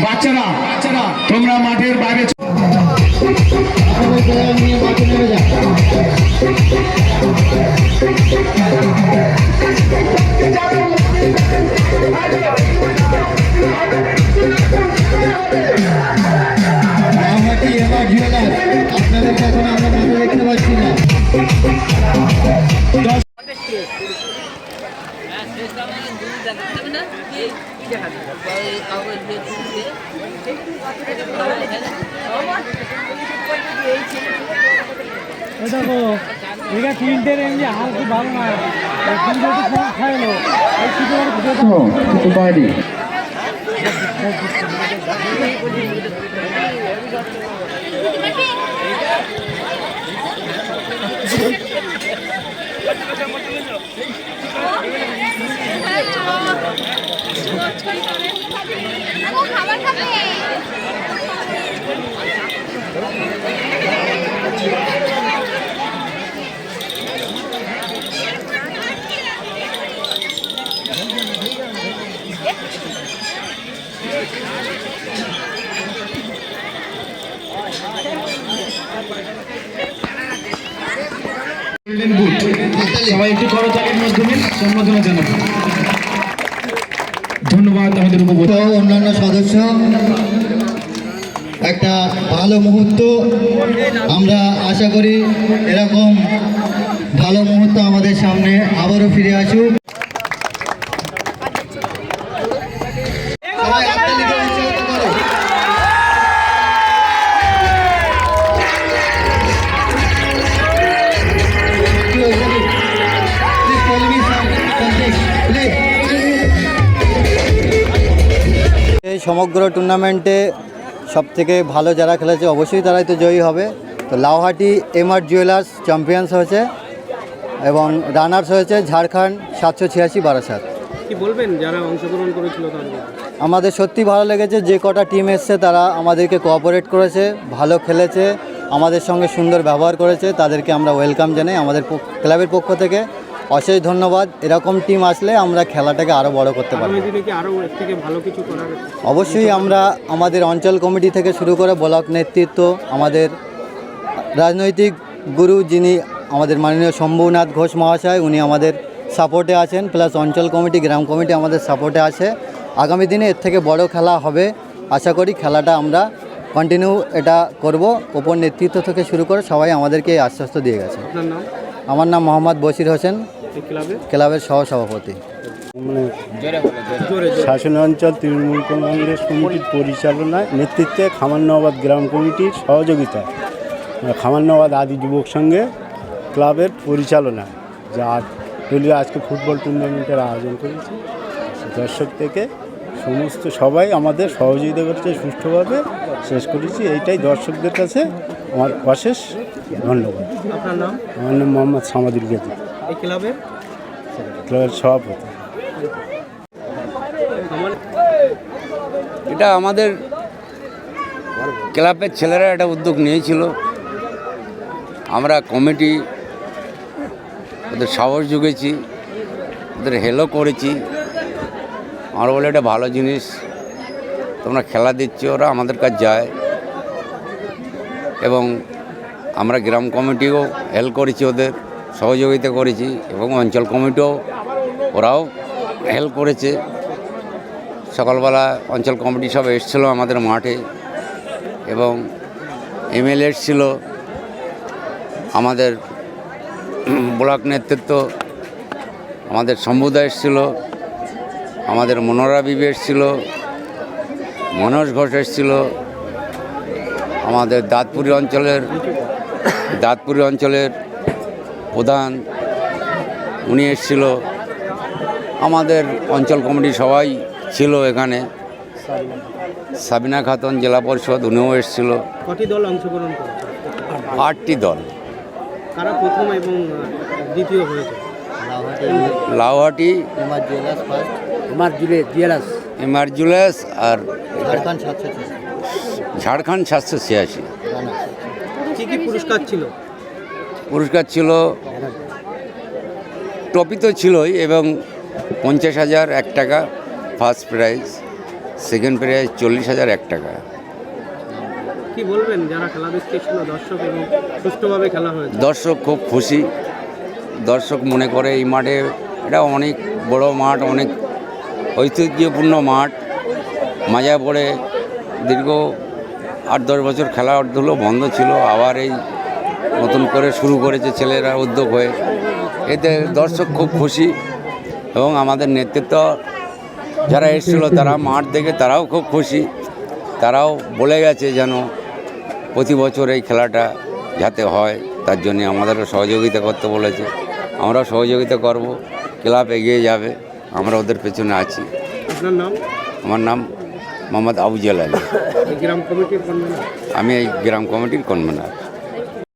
বাচ্চারা তোমরা মাঠের বাইরে দেখো এটা তিনটের এমনি হালকা ভালো না? তিনটে একটু কম খাইলো এই শুধু খাবে গোল্ডেন বুট সবাই একটু করতালির মাধ্যমে সম্বোধনা জানাব। ধন্যবাদ আমাদের অন্যান্য সদস্য, একটা ভালো মুহূর্ত। আমরা আশা করি এরকম ভালো মুহূর্ত আমাদের সামনে আবারও ফিরে আসুক। সমগ্র টুর্নামেন্টে সব থেকে ভালো যারা খেলেছে অবশ্যই তারাই তো জয়ী হবে। তো লাউহাটি এমআর জুয়েলার্স চ্যাম্পিয়ন্স হয়েছে এবং রানার্স হয়েছে ঝাড়খণ্ড সাতশো ছিয়াশি বারাসাত। কি বলবেন যারা অংশগ্রহণ করেছিল আমাদের সত্যি ভালো লেগেছে যে কটা টিম এসছে তারা আমাদেরকে কোঅপারেট করেছে ভালো খেলেছে আমাদের সঙ্গে সুন্দর ব্যবহার করেছে তাদেরকে আমরা ওয়েলকাম জানাই আমাদের ক্লাবের পক্ষ থেকে। অশেষ ধন্যবাদ। এরকম টিম আসলে আমরা খেলাটাকে আরও বড় করতে করার অবশ্যই আমরা আমাদের অঞ্চল কমিটি থেকে শুরু করে ব্লক নেতৃত্ব আমাদের রাজনৈতিক গুরু যিনি আমাদের মাননীয় শম্ভুনাথ ঘোষ মহাশয় উনি আমাদের সাপোর্টে আছেন। প্লাস অঞ্চল কমিটি গ্রাম কমিটি আমাদের সাপোর্টে আছে। আগামী দিনে এর থেকে বড় খেলা হবে। আশা করি খেলাটা আমরা কন্টিনিউ এটা করব। ওপর নেতৃত্ব থেকে শুরু করে সবাই আমাদেরকে এই আশ্বস্ত দিয়ে গেছে। আমার নাম মোহাম্মদ বশির হোসেন। ক্লাবের সহসভাপতি। শাসন অঞ্চল তৃণমূল কংগ্রেস কমিটির পরিচালনায় নেতৃত্বে খামান্নাবাদ গ্রাম কমিটির সহযোগিতা। আমরা খামান্নাবাদ আদি যুবক সঙ্গে ক্লাবের পরিচালনা যা দলীয় আজকে ফুটবল টুর্নামেন্টের আয়োজন করেছে। দর্শক থেকে সমস্ত সবাই আমাদের সহযোগিতা করেছে সুষ্ঠুভাবে শেষ করেছি। এইটাই দর্শকদের কাছে আমার অশেষ ধন্যবাদ। আপনার নাম? আমার নাম মোহাম্মদ সামাদুল গেদি এই ক্লাবের ক্লাবের সভাপতি। এটা আমাদের ক্লাবের ছেলেরা একটা উদ্যোগ নিয়েছিল। আমরা কমিটি ওদের সাহস জুগেছি ওদের হেলও করেছি। আমরা বলে এটা ভালো জিনিস। তোমরা খেলা দিচ্ছি ওরা আমাদের কাছে যায়। এবং আমরা গ্রাম কমিটিও হেল্প করেছি ওদের। সহযোগিতা করেছি এবং অঞ্চল কমিটিও ওরাও হেল্প করেছে। সকালবেলা অঞ্চল কমিটি সব এসেছিল আমাদের মাঠে এবং এমএলএ এসেছিল। আমাদের ব্লক নেতৃত্ব, আমাদের সম্বুদা এসেছিল, আমাদের মনোরা বিবি এসেছিল, মনোজ ঘোষ এসেছিল, আমাদের দাঁতপুরি অঞ্চলের দাঁতপুরি অঞ্চলের প্রধান উনি এসেছিল। আমাদের অঞ্চল কমিটি সবাই ছিল এখানে। সাবিনা খাতুন জেলা পরিষদ উনিও এসেছিল। কটি দল অংশগ্রহণ আটটি দল। কারা প্রথম এবং দ্বিতীয় হয়েছে? লাউহাটি এমারজুলেস আর ঝাড়খণ্ড সাতশো ছিয়াশি। ঝাড়খণ্ড সাতশো ছিয়াশি। কি কি পুরস্কার ছিল? পুরস্কার ছিল ট্রফি তো ছিলই এবং পঞ্চাশ হাজার এক টাকা ফার্স্ট প্রাইজ সেকেন্ড প্রাইজ চল্লিশ হাজার এক টাকা। কি বলবেন যারা খেলা দেখতে এসেছিল দর্শক এবং সুষ্ঠুভাবে খেলা হয়েছে? দর্শক খুব খুশি। দর্শক মনে করে এই মাঠে এটা অনেক বড় মাঠ অনেক ঐতিহ্যপূর্ণ মাঠ। মাজায় পড়ে দীর্ঘ আট দশ বছর খেলাধুলো বন্ধ ছিল আবার এই নতুন করে শুরু করেছে ছেলেরা উদ্যোগ হয়ে। এতে দর্শক খুব খুশি এবং আমাদের নেতৃত্ব যারা এসেছিল তারা মাঠ দেখে তারাও খুব খুশি। তারাও বলে গেছে যেন প্রতি বছর এই খেলাটা যাতে হয় তার জন্য আমাদেরও সহযোগিতা করতে বলেছে। আমরা সহযোগিতা করব ক্লাব এগিয়ে যাবে আমরা ওদের পেছনে আছি। আপনার নাম? আমার নাম মোহাম্মদ আবুজাল গ্রাম কমিটির আমি এই গ্রাম কমিটির কনভেনার।